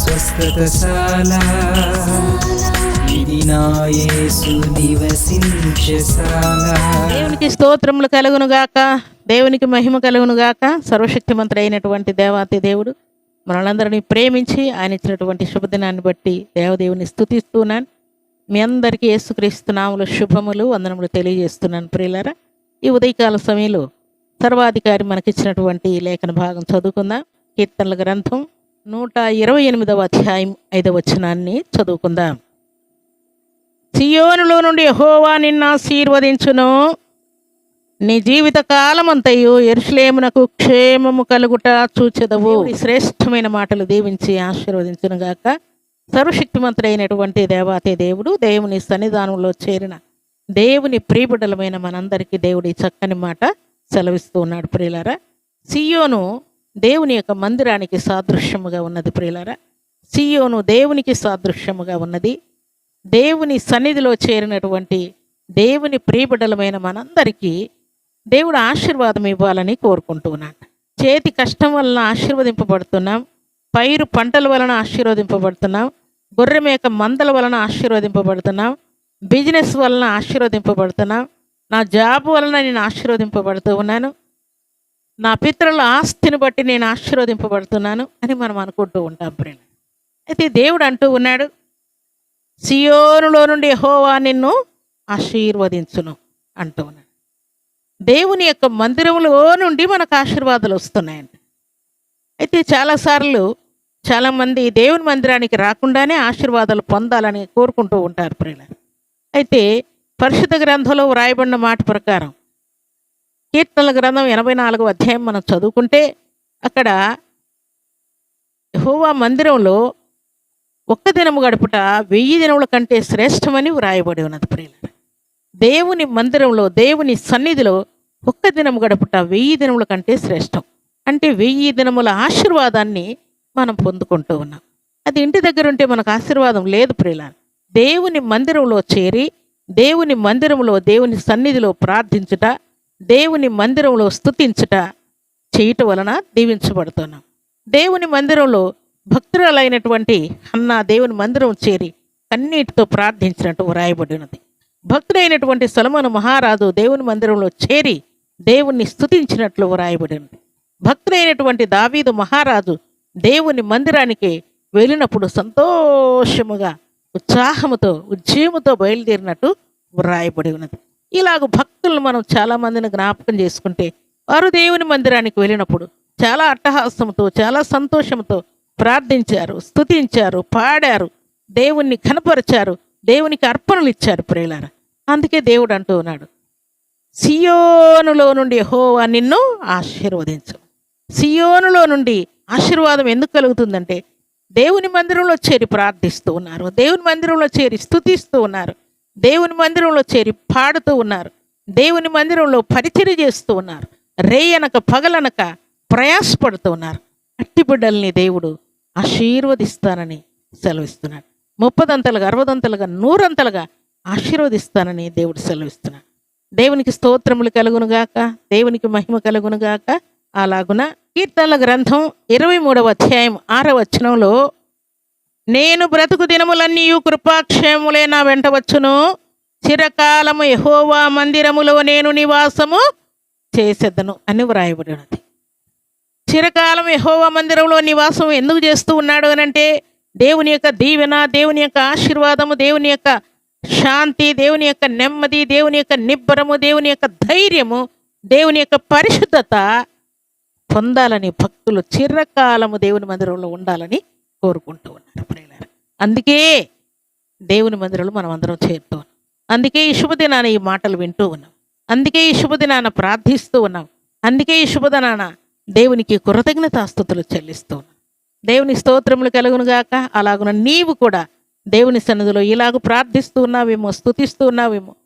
స్వస్థతశాల. దేవునికి స్తోత్రములు కలుగును గాక. దేవునికి మహిమ కలుగును గాక. సర్వశక్తిమంతుడు అయినటువంటి దేవాతి దేవుడు మనలందరినీ ప్రేమించి ఆయన ఇచ్చినటువంటి శుభదినాన్ని బట్టి దేవదేవుని స్తుతిస్తున్నాను మీ అందరికీ యేసుక్రీస్తు నాములు శుభములు వందనములు తెలియజేస్తున్నాను ప్రియులారా. ఈ ఉదయకాల సమయంలో సర్వాధికారి మనకిచ్చినటువంటి లేఖన భాగం చదువుకుందాం. కీర్తనల గ్రంథం నూట ఇరవై ఎనిమిదవ అధ్యాయం ఐదవ వచనాన్ని చదువుకుందాం. సియోనులో నుండి యహోవా నిన్ను ఆశీర్వదించును. నీ జీవిత కాలమంతయు ఎరుషులేమునకు క్షేమము కలుగుట చూచెదవు. శ్రేష్టమైన మాటలు దీవించి ఆశీర్వదించును గాక. సర్వశక్తిమంతుడైనటువంటి దేవాతే దేవుడు దేవుని సన్నిధానంలో చేరిన దేవుని ప్రియబిడ్డలమైన మనందరికీ దేవుడి చక్కని మాట సెలవిస్తూ ఉన్నాడు ప్రియులారా. సియోను దేవుని యొక్క మందిరానికి సాదృశ్యముగా ఉన్నది ప్రియులరా. సియోను దేవునికి సాదృశ్యముగా ఉన్నది. దేవుని సన్నిధిలో చేరినటువంటి దేవుని ప్రియబిడలమైన మనందరికీ దేవుడు ఆశీర్వాదం ఇవ్వాలని కోరుకుంటున్నాను. చేతి కష్టం వలన ఆశీర్వదింపబడుతున్నాం. పైరు పంటల వలన ఆశీర్వదింపబడుతున్నాం. గొర్రె మేక మందల వలన ఆశీర్వదింపబడుతున్నాం. బిజినెస్ వలన ఆశీర్వదింపబడుతున్నాం. నా జాబ్ వలన నేను ఆశీర్వదింపబడుతూ ఉన్నాను. నా పితరుల ఆస్తిని బట్టి నేను ఆశీర్వదింపబడుతున్నాను అని మనం అనుకుంటూ ఉంటాం ప్రేమ అయితే దేవుడు అంటూ ఉన్నాడు సియోనులో నుండి హోవా నిన్ను ఆశీర్వదించును అంటూ ఉన్నాడు. దేవుని యొక్క మందిరంలో నుండి మనకు ఆశీర్వాదాలు వస్తున్నాయండి అయితే చాలాసార్లు చాలామంది దేవుని మందిరానికి రాకుండానే ఆశీర్వాదాలు పొందాలని కోరుకుంటూ ఉంటారు ప్రియుల అయితే పరిశుద్ధ గ్రంథంలో వ్రాయబడిన మాట ప్రకారం కీర్తనల గ్రంథం ఎనభై నాలుగు అధ్యాయం మనం చదువుకుంటే అక్కడ హోవా మందిరంలో ఒక్క దినము గడుపుట వెయ్యి దినముల కంటే శ్రేష్టమని వ్రాయబడి ఉన్నది ప్రియుల దేవుని మందిరంలో దేవుని సన్నిధిలో ఒక్క దినము గడుపుట వెయ్యి దినముల కంటే శ్రేష్టం. అంటే వెయ్యి దినముల ఆశీర్వాదాన్ని మనం పొందుకుంటూ ఉన్నాం. అది ఇంటి దగ్గర ఉంటే మనకు ఆశీర్వాదం లేదు ప్రియుల దేవుని మందిరంలో చేరి దేవుని మందిరంలో దేవుని సన్నిధిలో ప్రార్థించుట దేవుని మందిరంలో స్థుతించుట చేయటం వలన దీవించబడుతున్నాం. దేవుని మందిరంలో భక్తురాలైనటువంటి అన్న దేవుని మందిరం చేరి కన్నీటితో ప్రార్థించినట్టు వ్రాయబడి ఉన్నది భక్తుడైనటువంటి సొలమను మహారాజు దేవుని మందిరంలో చేరి దేవుణ్ణి స్థుతించినట్లు వ్రాయబడి భక్తుడైనటువంటి దావీదు మహారాజు దేవుని మందిరానికి వెళ్ళినప్పుడు సంతోషముగా ఉత్సాహముతో ఉజ్జీముతో బయలుదేరినట్టు వ్రాయబడి ఉన్నది ఇలాగ భక్తులను మనం చాలా మందిని జ్ఞాపకం చేసుకుంటే వారు దేవుని మందిరానికి వెళ్ళినప్పుడు చాలా అట్టహాసంతో చాలా సంతోషంతో ప్రార్థించారు స్తుతించారు పాడారు దేవుణ్ణి కనపరిచారు దేవునికి అర్పణలు ఇచ్చారు ప్రేలార అందుకే దేవుడు అంటూ ఉన్నాడు సియోనులో నుండి హోవా నిన్ను ఆశీర్వదించు. సియోనులో నుండి ఆశీర్వాదం ఎందుకు కలుగుతుందంటే దేవుని మందిరంలో చేరి ప్రార్థిస్తూ ఉన్నారు దేవుని మందిరంలో చేరి స్థుతిస్తూ ఉన్నారు దేవుని మందిరంలో చేరి పాడుతూ ఉన్నారు. దేవుని మందిరంలో పరిచర్య చేస్తూ ఉన్నారు. రేయనక పగలనక ప్రయాసపడుతూ ఉన్నారు. అట్టి బిడ్డల్ని దేవుడు ఆశీర్వదిస్తానని సెలవిస్తున్నాడు. ముప్పదంతలుగా అరవదంతలుగా నూరంతలుగా ఆశీర్వదిస్తానని దేవుడు సెలవిస్తున్నాడు. దేవునికి స్తోత్రములు కలుగునుగాక దేవునికి మహిమ కలుగునుగాక అలాగున కీర్తనల గ్రంథం ఇరవై మూడవ అధ్యాయం ఆరవ వచనంలో నేను బ్రతుకు దినములన్నీ కృపాక్షేములే నా వెంట వచ్చును. చిరకాలము యహోవా మందిరములో నేను నివాసము చేసేద్దను అని వ్రాయబడినది. చిరకాలం యహోవా మందిరంలో నివాసం ఎందుకు చేస్తూ ఉన్నాడు అని అంటే దేవుని యొక్క దీవెన దేవుని యొక్క ఆశీర్వాదము దేవుని యొక్క శాంతి దేవుని యొక్క నెమ్మది దేవుని యొక్క నిబ్బరము దేవుని యొక్క ధైర్యము దేవుని యొక్క పరిశుద్ధత పొందాలని భక్తులు చిరకాలము దేవుని మందిరంలో ఉండాలని కోరుకుంటూ ఉన్నారు అందుకే దేవుని మందిరంలో మనం అందరం చేరుతూ ఉన్నాం. అందుకే ఈ శుభదినాన ఈ మాటలు వింటూ ఉన్నాం. అందుకే ఈ శుభదినాన ప్రార్థిస్తూ ఉన్నాం. అందుకే ఈ శుభదినాన దేవునికి కృతజ్ఞతాస్తుతులు చెల్లిస్తూ ఉన్నాం. దేవుని స్తోత్రములు కలుగునుగాక అలాగున నీవు కూడా దేవుని సన్నిధిలో ఇలాగ ప్రార్థిస్తూ ఉన్నావేమో స్తుతిస్తూ ఉన్నావేమో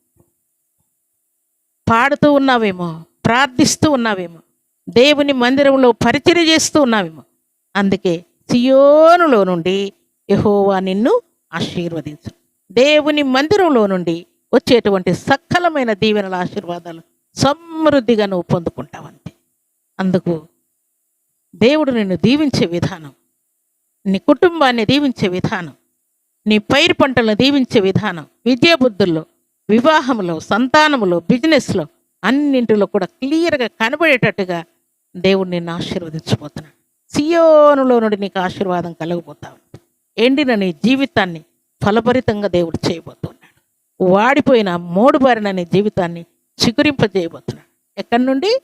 పాడుతూ ఉన్నావేమో ప్రార్థిస్తూ ఉన్నావేమో దేవుని మందిరంలో పరిచయం చేస్తూ ఉన్నావేమో అందుకే సియోనులో నుండి యహోవా నిన్ను ఆశీర్వదించు దేవుని మందిరంలో నుండి వచ్చేటువంటి సకలమైన దీవెనల ఆశీర్వాదాలు సమృద్ధిగా నువ్వు పొందుకుంటావంతే అందుకు దేవుడు నిన్ను దీవించే విధానం నీ కుటుంబాన్ని దీవించే విధానం నీ పైరు పంటలను దీవించే విధానం విద్యాబుద్ధుల్లో వివాహంలో సంతానములో బిజినెస్లో అన్నింటిలో కూడా క్లియర్గా కనబడేటట్టుగా దేవుడు నిన్ను ఆశీర్వదించబోతున్నాడు. సియోనులో నుండి నీకు ఆశీర్వాదం కలగబోతావు. ఎండిన నీ జీవితాన్ని ఫలభరితంగా దేవుడు చేయబోతున్నాడు. వాడిపోయిన మూడుబారిన నీ జీవితాన్ని చిగురింపజేయబోతున్నాడు. ఎక్కడి నుండి?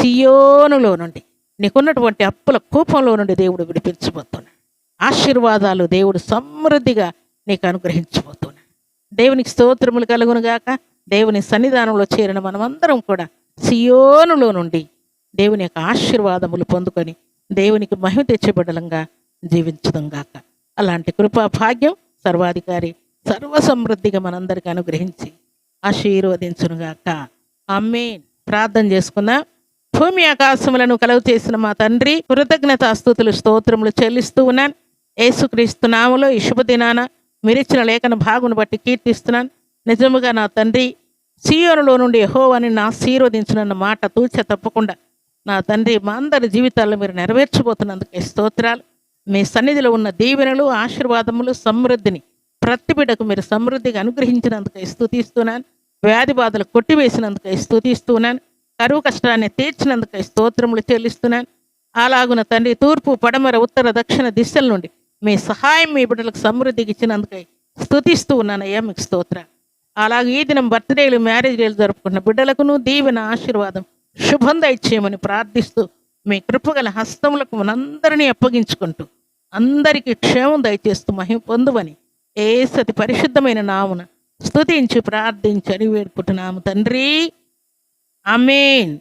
సియోనులో నుండి. నీకున్నటువంటి అప్పుల కూపంలో నుండి దేవుడు విడిపించబోతున్నాడు. ఆశీర్వాదాలు దేవుడు సమృద్ధిగా నీకు అనుగ్రహించబోతున్నాడు. దేవునికి స్తోత్రములు కలుగును గాక. దేవుని సన్నిధానంలో చేరిన మనమందరం కూడా సియోనులో నుండి దేవుని యొక్క ఆశీర్వాదములు పొందుకొని దేవునికి మహిమ తెచ్చేబడలంగా జీవించదంగాక అలాంటి కృపా భాగ్యం సర్వాధికారి సర్వసమృద్ధిగా మనందరికీ అనుగ్రహించి ఆశీర్వదించునుగాక అమ్మే ప్రార్థన చేసుకుందాం భూమి ఆకాశములను కలుగు చేసిన మా తండ్రి కృతజ్ఞత అస్తుతులు స్తోత్రములు చెల్లిస్తూ ఉన్నాను. యేసుక్రీస్తు నామలో ఈ శుభదినాన మీరిచ్చిన లేఖన భాగును బట్టి కీర్తిస్తున్నాను. నిజముగా నా తండ్రి సీయోనులో నుండి యెహోవాని నా ఆశీర్వదించునన్న మాట తూచ తప్పకుండా నా తండ్రి మా అందరి జీవితాల్లో మీరు నెరవేర్చబోతున్నందుకే స్తోత్రాలు. మీ సన్నిధిలో ఉన్న దీవెనలు ఆశీర్వాదములు సమృద్ధిని ప్రతి బిడ్డకు మీరు సమృద్ధిగా అనుగ్రహించినందుకై స్థుతిస్తున్నాను వ్యాధి బాధలు కొట్టివేసినందుకై స్థుతిస్తున్నాను కరువు కష్టాన్ని తీర్చినందుకై స్తోత్రములు చెల్లిస్తున్నాను. అలాగున తండ్రి తూర్పు పడమర ఉత్తర దక్షిణ దిశల నుండి మీ సహాయం మీ బిడ్డలకు సమృద్ధికి ఇచ్చినందుకై స్థుతిస్తూ ఉన్నానయ్యా మీకు స్తోత్ర అలాగే ఈ దినం బర్త్డేలు మ్యారేజ్ డేలు జరుపుకున్న బిడ్డలకును దీవెన ఆశీర్వాదం శుభం దయచేయమని ప్రార్థిస్తూ మీ కృపగల హస్తములకు మనందరినీ అప్పగించుకుంటూ అందరికీ క్షేమం దయచేస్తూ మహిమ పొందువని ఏ సతి పరిశుద్ధమైన నామున స్తుతించి ప్రార్థించి అని వేడుకుంటున్నాము తండ్రి. అమీన్